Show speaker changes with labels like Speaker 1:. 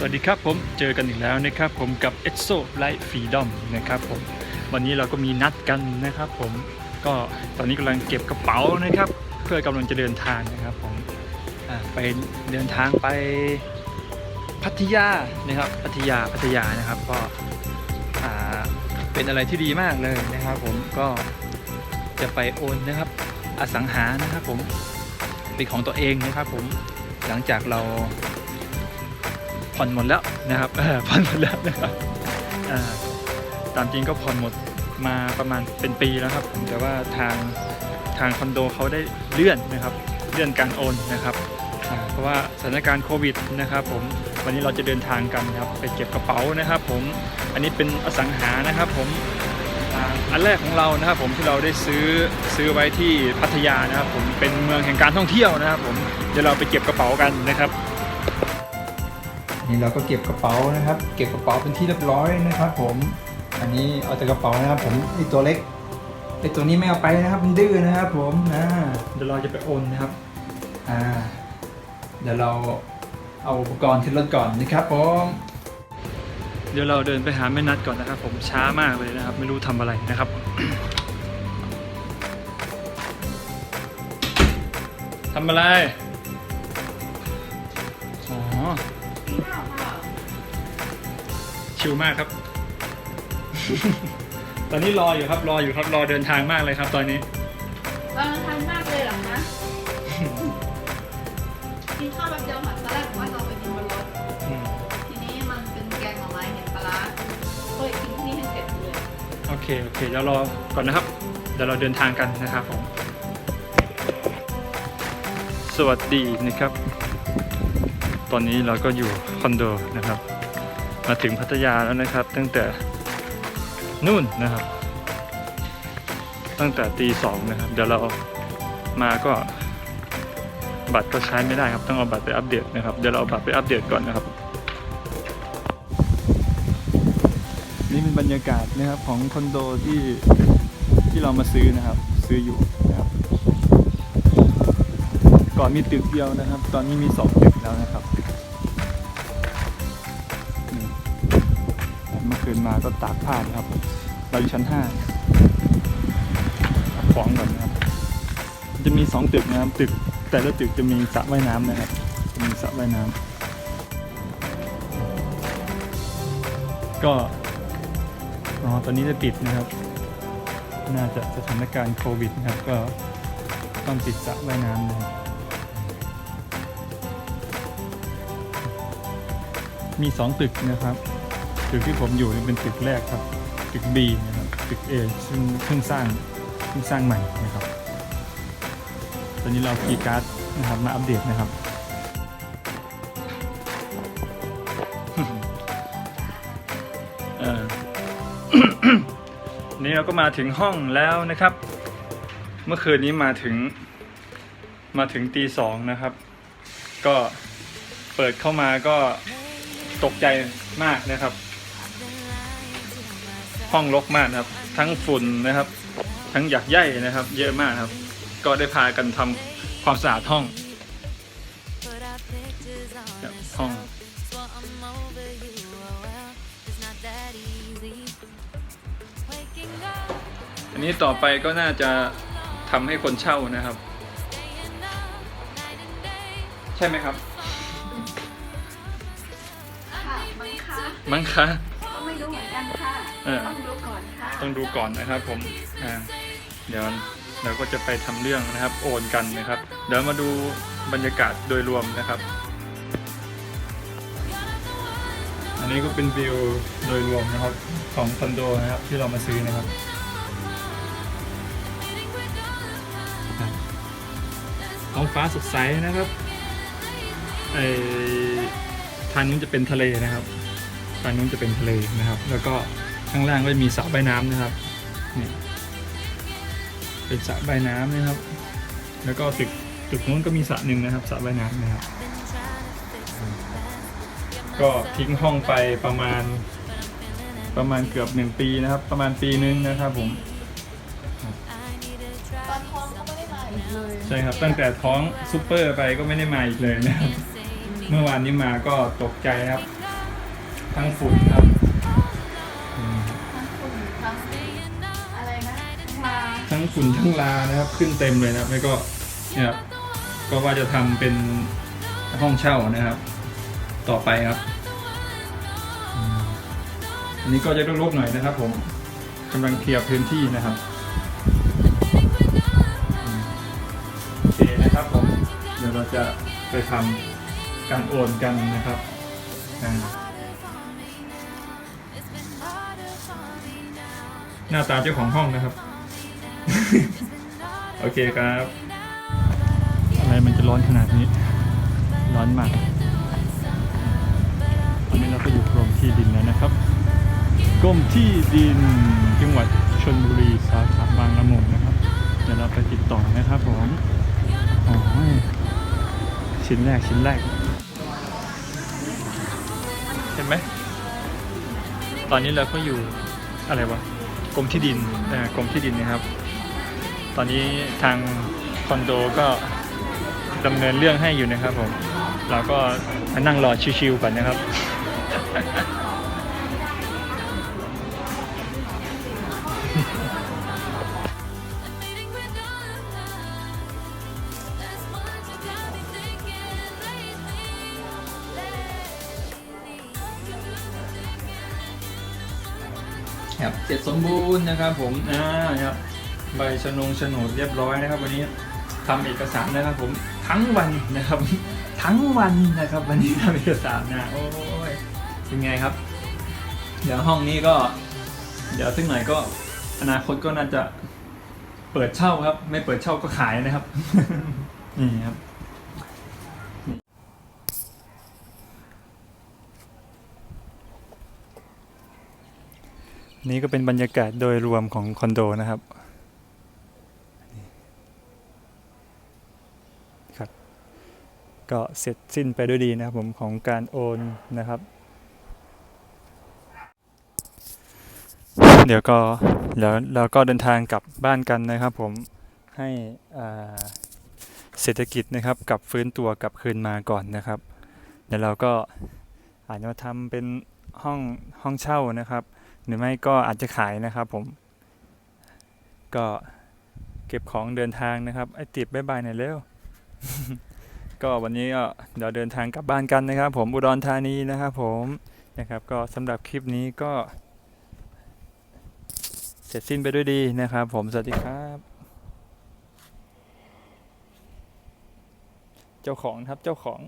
Speaker 1: สวัสดีครับผมเจอกันอีกแล้วนะครับผมกับ e x o Light Freedom นะครับผมวันนี้เราก็มีนัดกันนะครับผมก็ตอนนี้กำลังเก็บกระเป๋านะครับ เพื่อกำลังจะเดินทางนะครับผมไปเดินทางไปพัทยานะครับพัทยาพัทยานะครับก็เป็นอะไรที่ดีมากเลยนะครับ ผมก็จะไปโอนนะครับอสังหานะครับผมเป็นของตัวเองนะครับผมหลังจากเรา ผ่อนหมดแล้วนะครับผ่อนหมดแล้วนะครับตามจริงก็ผ่อนหมดมาประมาณเป็นปีแล้วครับ แต่ว่าทางทางคอนโดเขาได้เลื่อนนะครับ เลื่อนการโอนนะครับ เพราะว่าสถานการณ์โควิดนะครับ ผมวันนี้เราจะเดินทางกันครับไปเก็บกระเป๋านะครับ ผมอันนี้เป็นอสังหานะครับ ผมอันแรกของเรานะครับ ผมที่เราได้ซื้อซื้อไว้ที่พัทยานะครับ ผมเป็นเมืองแห่งการท่องเที่ยวนะครับ ผมเดี๋ยวเราไปเก็บกระเป๋ากันนะครับ นี่เราก็เก็บกระเป๋านะครับ เก็บกระเป๋าเป็นที่เรียบร้อยนะครับ ผม อันนี้เอาแต่กระเป๋านะครับ ผมไอตัวเล็กไอตัวนี้ไม่เอาไปนะครับ มันดื้อนะครับ ผมนะเดี๋ยวเราจะไปโอนนะครับ อ่า เดี๋ยวเราเอาอุปกรณ์ขึ้นรถก่อนนะครับผมเดี๋ยวเราเดินไปหาแม่นัดก่อนนะครับ ผมช้ามากเลยนะครับ ไม่รู้ทำอะไรนะครับทำอะไร อ๋อ ชิลมากครับ ตอนนี้รออยู่ครับ รออยู่ครับ รอเดินทางมากเลยครับ ตอนนี้
Speaker 2: เราทานมากเลยเหรอคะกินข้าวแบบเดียวค่ะตอนแรกผมว่าเราไปกินบนรถ
Speaker 1: อืม
Speaker 2: ทีนี้มันเป็นแกงหน่อไม้เห็นปลาร้าก็เลยกินที่นี่ให้เสร็จเลย
Speaker 1: โอเคโอเคเดี๋ยวรอก่อนนะครับ เดี๋ยวเราเดินทางกันนะครับผม สวัสดีนะครับ ตอนนี้เราก็อยู่คอนโดนะครับ มาถึงพัทยาแล้วนะครับ ตั้งแต่นู่นนะครับ ตั้งแต่ตีสองนะครับ เดี๋ยวเรามาก็บัตรก็ใช้ไม่ได้ครับ ต้องเอาบัตรไปอัปเดตนะครับ เดี๋ยวเราเอาบัตรไปอัปเดตก่อนนะครับ นี่เป็นบรรยากาศนะครับของคอนโดที่ที่เรามาซื้อนะครับ ซื้ออยู่นะครับก่อนมีตึกเดียวนะครับ ตอนนี้มีสองตึกแล้วนะครับ มื่อคืนมาก็ตากผ้านะครับ เราอยู่ชั้นห้าของก่อนนะครับ จะมีสองตึกนะครับ ตึกแต่ละตึกจะมีสระว่ายน้ำนะครับ จะมีสระว่ายน้ำก็อ๋อตอนนี้จะปิดนะครับ น่าจะสถานการณ์โควิดนะครับ ก็ต้องปิดสระว่ายน้ำนะครับมีสองตึกนะครับ ตึกที่ผมอยู่นี่เป็นตึกแรกครับ ตึก B นะครับตึก A ซึ่งเพิ่งสร้างเพิ่งสร้างใหม่นะครับ ตอนนี้เราคีย์การ์ดนะครับมาอัปเดตนะครับเออนี่เราก็มาถึงห้องแล้วนะครับ เมื่อคืนนี้มาถึงมาถึงตีสองนะครับ ก็เปิดเข้ามาก็ตกใจมากนะครับ ห้องรกมากนะครับ ทั้งฝุ่นนะครับ ทั้งหยักใยนะครับ เยอะมากครับ ก็ได้พากันทำความสะอาดห้องครับห้องอันนี้ต่อไปก็น่าจะทำให้คนเช่านะครับ ใช่ไหมครับ
Speaker 2: ค่ะมั้งคะ
Speaker 1: มั้งคะ
Speaker 2: ก็ไม่รู้เหมือนกันค่ะ
Speaker 1: เออ
Speaker 2: ต้องดูก่อนค่ะ
Speaker 1: ต้องดูก่อนนะครับผมอ่าเดี๋ยวเราก็จะไปทำเรื่องนะครับ โอนกันนะครับ เดี๋ยวมาดูบรรยากาศโดยรวมนะครับ อันนี้ก็เป็นวิวโดยรวมนะครับของคอนโดนะครับที่เรามาซื้อนะครับ ท้องฟ้าสดใสนะครับไอทางนู้นจะเป็นทะเลนะครับ ทางนู้นจะเป็นทะเลนะครับ แล้วก็ข้างล่างก็จะมีสระว่ายน้ำนะครับนี่เป็นสระว่ายน้ำนะครับ แล้วก็ตึกตึกนู้นก็มีสระหนึ่งนะครับสระว่ายน้ำนะครับ ก็ทิ้งห้องไปประมาณประมาณเกือบหนึ่งปีนะครับ ประมาณปีนึงนะครับผม
Speaker 2: ตอนท้องก็ไม่ได้มาอีกเลย
Speaker 1: ใช่ครับ ตั้งแต่ท้องซูเปอร์ไปก็ไม่ได้มาอีกเลยนะครับ เมื่อวานนี้มาก็ตกใจครับ ทั้งฝุ่นครับอืม
Speaker 2: ทั้งฝุ่นทั้งอะไรนะทั้งลา
Speaker 1: ทั้งฝุ่นทั้งลานะครับขึ้นเต็มเลยนะครับแล้วก็เนี่ยครับก็ว่าจะทำเป็นห้องเช่านะครับ ต่อไปครับอืมอันนี้ก็จะรกๆหน่อยนะครับ ผมกำลังเคลียร์พื้นที่นะครับอืมโอเคนะครับผมเดี๋ยวเราจะไปทำการโอนกันนะครับอ่า หน้าตาเจ้าของห้องนะครับ โอเคครับ อะไรมันจะร้อนขนาดนี้ ร้อนมากตอนนี้เราก็อยู่กรมที่ดินแล้วนะครับกรมที่ดินจังหวัดชนบุรีสาขาบางละมุงนะครับเดี๋ยวเราไปติดต่อนะครับผมอ๋อชิ้นแรกชิ้นแรก เห็นไหม ตอนนี้เราก็อยู่อะไรวะก รมที่ดินกรมที่ดินนะครับ ตอนนี้ทางคอนโดก็ดำเนินเรื่องให้อยู่นะครับผม เราก็มานั่งรอชิวๆก่อนนะครับ ครับเสร็จสมบูรณ์นะครับ ผมอ่าครับใบชนงโฉนดเรียบร้อยนะครับ วันนี้ทำเอกสารนะครับ ผมทั้งวันนะครับ ทั้งวันนะครับ วันนี้ทำเอกสารนะโอ้ยเป็นไงครับ เดี๋ยวห้องนี้ก็ เดี๋ยวสักหน่อยก็อนาคตก็น่าจะเปิดเช่าครับ ไม่เปิดเช่าก็ขายนะครับนี่ครับ นี่ก็เป็นบรรยากาศโดยรวมของคอนโดนะครับครับก็เสร็จสิ้นไปด้วยดีนะครับผมของการโอนนะครับ เดี๋ยวก็เดี๋ยวเราก็เดินทางกลับบ้านกันนะครับผมให้อ่าเศรษฐกิจนะครับกลับฟื้นตัวกลับคืนมาก่อนนะครับ เดี๋ยวเราก็อาจจะมาทำเป็นห้องห้องเช่านะครับ หรือไม่ก็อาจจะขายนะครับผม ก็เก็บของเดินทางนะครับไอติดบายบายหน่อยเร็ว ก็วันนี้ก็เดี๋ยวเดินทางกลับบ้านกันนะครับ ผมอุดรธานีนะครับ ผมนะครับ ก็สำหรับคลิปนี้ก็ เสร็จสิ้นไปด้วยดีนะครับ ผมสวัสดีครับ เจ้าของครับเจ้าของ